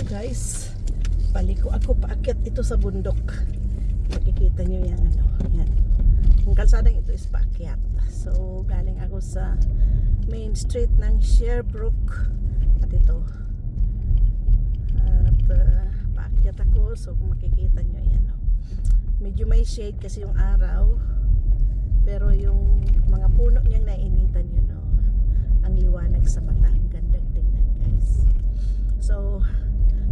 dito guys. Paliko ako paakyat ito sa bundok. Makikita nyo yan ano. Yan. Ang kalsadang ito is paakyat. So galing ako sa main street ng Sherbrooke. At ito. At uh, paakyat ako. So makikita nyo yan. Oh. Medyo may shade kasi yung araw. Pero yung mga puno niyang nainitan yun. Oh. Ang liwanag sa mata. Ang gandang tingnan guys. So,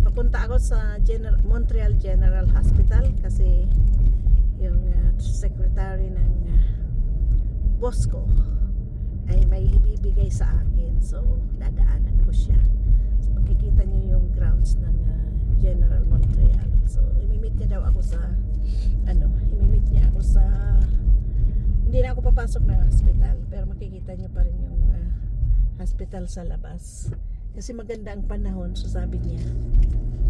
papunta ako sa General, Montreal General Hospital kasi yung uh, secretary ng uh, boss ko ay may ibibigay sa akin. So, dadaanan ko siya. So, makikita niyo yung grounds ng uh, General Montreal. So, imimit niya daw ako sa ano, imimit niya ako sa hindi na ako papasok ng hospital pero makikita niyo pa rin yung uh, hospital sa labas. Kasi maganda ang panahon, so sabi niya,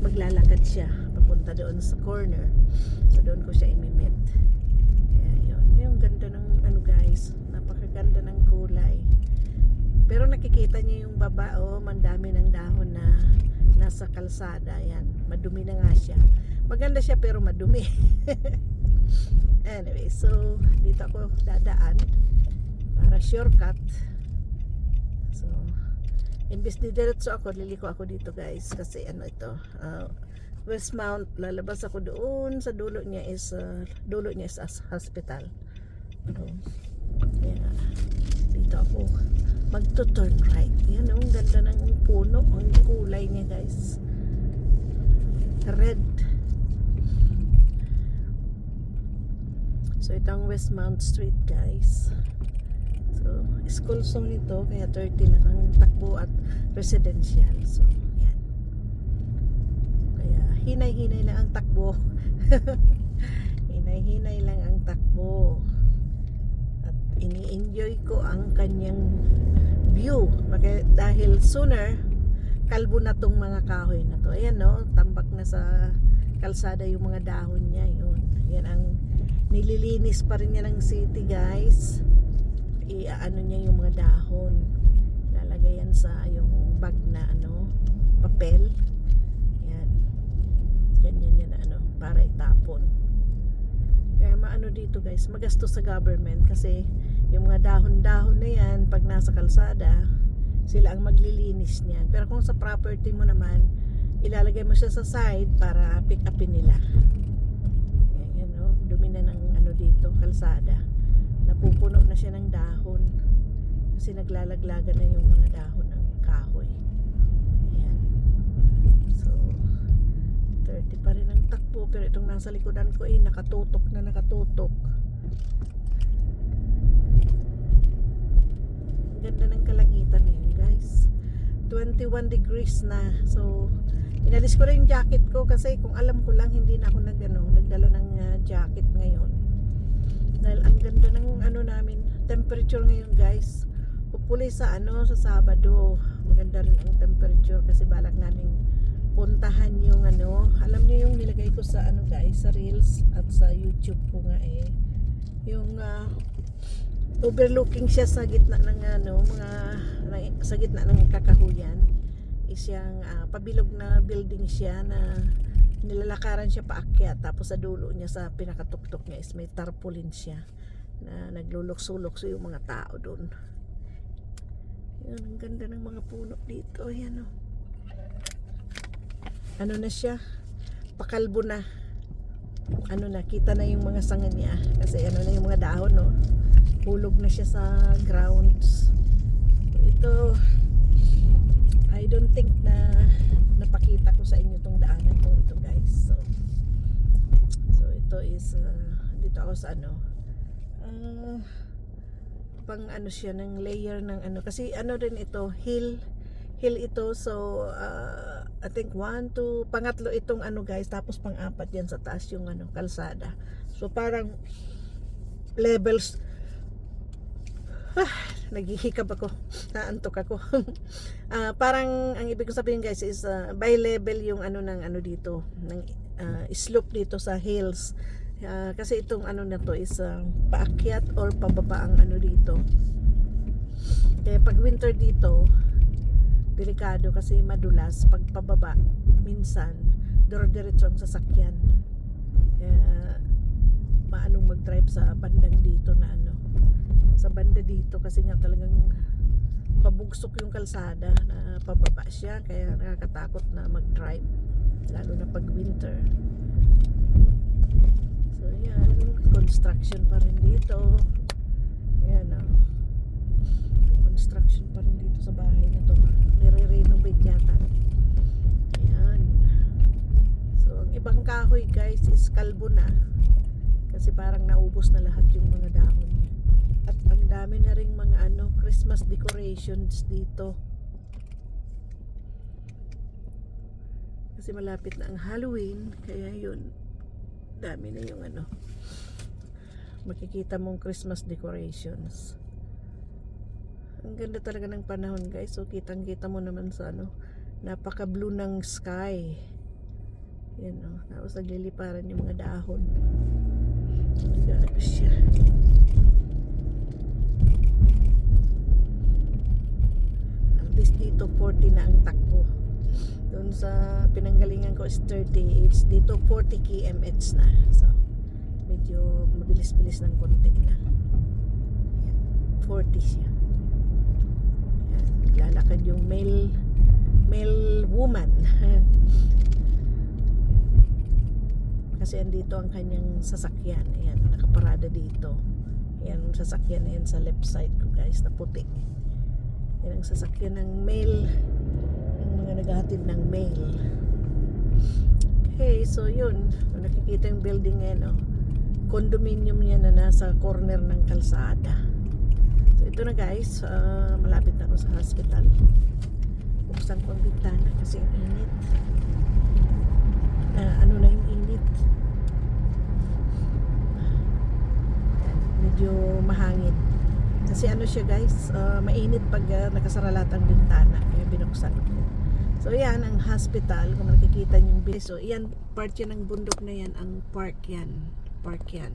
maglalakad siya papunta doon sa corner. So doon ko siya imimit. Kaya yun, yung ganda ng ano guys, napakaganda ng kulay. Pero nakikita niyo yung baba, oh, mandami ng dahon na nasa kalsada. Yan, madumi na nga siya. Maganda siya pero madumi. anyway, so dito ako dadaan para shortcut. So, imbis ni diretso ako, liliko ako dito guys kasi ano ito, uh, Westmount, lalabas ako doon sa dulo niya is uh, dulo niya is as hospital. So, yeah, dito ako magto-turn right. Yan oh, ang ganda ng puno, ang kulay niya guys. Red. So ito ang Westmount Street guys. School zone ito, kaya 30 lang ang takbo at residential. So, yan. Kaya, hinay-hinay lang ang takbo. hinay-hinay lang ang takbo. At ini-enjoy ko ang kanyang view. Dahil sooner, kalbo na tong mga kahoy na to. Ayan no, tambak na sa kalsada yung mga dahon niya. Yun. Yan ang nililinis pa rin niya ng city guys iaano niya yung mga dahon. Lalagay yan sa yung bag na ano papel. Yan. Ganyan yan ano para itapon. Kaya maano dito guys magastos sa government kasi yung mga dahon-dahon na yan pag nasa kalsada sila ang maglilinis niyan. Pero kung sa property mo naman ilalagay mo siya sa side para pick upin nila. Yan, yan oh, dumi na ng ano dito kalsada napupuno na siya ng dahon. Kasi naglalaglagan na yung mga dahon ng kahoy. Ayan. So 30 pa rin ang takbo. Pero itong nasa likodan ko eh nakatutok na nakatutok. Ang ganda ng kalangitan ngayon guys. 21 degrees na. So inalis ko na yung jacket ko kasi kung alam ko lang hindi na ako nag, ano, nagdala ng uh, jacket ngayon dahil ang ganda ng ano namin temperature ngayon guys. Hopefully sa ano sa Sabado maganda rin ang temperature kasi balak namin puntahan yung ano. Alam niyo yung nilagay ko sa ano guys sa reels at sa youtube ko nga eh. Yung ah, overlooking siya sa gitna ng ano mga sa gitna ng kakahuyan. Is yung ah, pabilog na building siya na nilalakaran siya paakyat tapos sa dulo niya sa pinakatuktok niya is may tarpaulin siya na naglulukso-lukso yung mga tao doon yun ang ganda ng mga puno dito. Yan oh. ano na siya? Pakalbo na. Ano na kita na yung mga sanga niya. Kasi ano na yung mga dahon no hulog na siya sa grounds. So, ito I don't think na napakita ko sa inyo tong daanan ko ito guys. So, so ito is uh, dito ako sa ano uh, pang ano siya ng layer ng ano. Kasi ano rin ito hill hill ito. So uh, I think one to pangatlo itong ano guys. Tapos pang-apat yan sa taas yung ano kalsada. So parang levels. Ah, naghihikab ako. Naantok ako. Ah, parang ang ibig kong sabihin guys is ah, by level yung ano ng ano dito ng ah, slope dito sa hills. Ah, kasi itong ano na to is ah, paakyat or pababa ang ano dito. Kaya pag winter dito delikado kasi madulas. Pag pababa minsan dire-diretso ang sasakyan. Kaya maanong mag-drive sa bandang dito na ano sa banda dito kasi nga talagang pabugsok yung kalsada na pababa siya. Kaya nakakatakot na mag-drive lalo na pag winter. So yan. Construction pa rin dito. Yan oh. construction pa rin dito sa bahay na to. Nire-renovate yata. Ayan. So ang ibang kahoy guys is kalbo na. Kasi parang naubos na lahat yung mga dahon at ang dami na ring mga ano Christmas decorations dito. Kasi malapit na ang Halloween kaya yun dami na yung ano makikita mong Christmas decorations. Ang ganda talaga ng panahon guys. So kitang kita mo naman sa ano napaka blue ng sky. Yan o tapos nagliliparan yung mga dahon. Gaano siya dito 40 na ang takbo. Doon sa pinanggalingan ko is 38 dito 40 kmh na. So medyo mabilis-bilis ng konti na. Ayan, 40 siya. Ayan, naglalakad yung male male woman. Kasi andito ang kanyang sasakyan. Ayan nakaparada dito. Ayan sasakyan na yan sa left side ko guys na puti yan ang sasakyan ng male ng mga naghahatid ng mail. Okay so yun. Kung nakikita yung building ngayon oh, condominium niya na nasa corner ng kalsada. So ito na guys. Ah, malapit na ako sa hospital. Buksan ko ang bintana kasi init. Ah, ano na yung init? Medyo mahangin kasi ano siya guys ah, mainit pag ah, nakasara ang bintana. Kaya binuksan ko so yan ang hospital kung makikita niyo yung bilis. So yan part yan ng bundok na yan ang park yan. Park yan.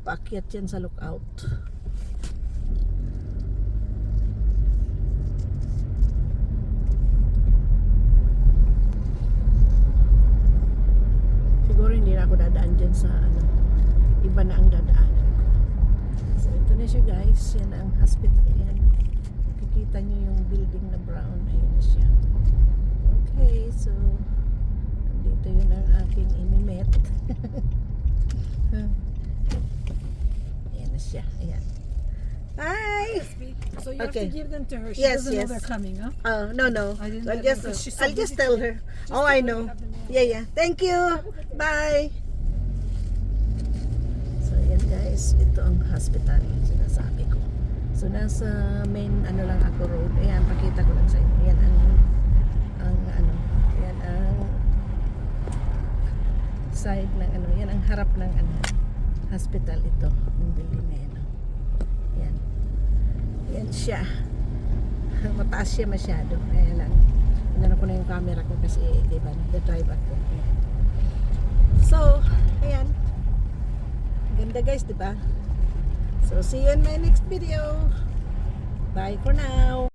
Paakyat yan sa lookout. Siguro hindi na ako dadaan dyan sa ano iba na ang ito na siya guys yan ang hospital yan nakikita nyo yung building na brown ayun na siya okay so dito yun ang aking inimet ayan na siya ayan hi So you Okay. have to give them to her. She Yes, doesn't know yes. they're coming, huh? Oh, no, no. I didn't I'll just, know. I'll just tell her. Just oh, tell I know. Yeah, yeah. Thank you. Bye. Guys. Ito ang hospital. Sinasabi ko. So, nasa main, ano lang ako road. Ayan, pakita ko lang sa inyo. Yan ang, ang, ano, yan ang side ng, ano, yan ang harap ng, ano, hospital ito. Yung building na yan. oh. Yan. Yan siya. Mataas siya masyado. Kaya lang, inano ko na yung camera ko kasi, di ba, nagda-drive ako. So, ayan. Ganda guys, di ba? So, see you in my next video. Bye for now.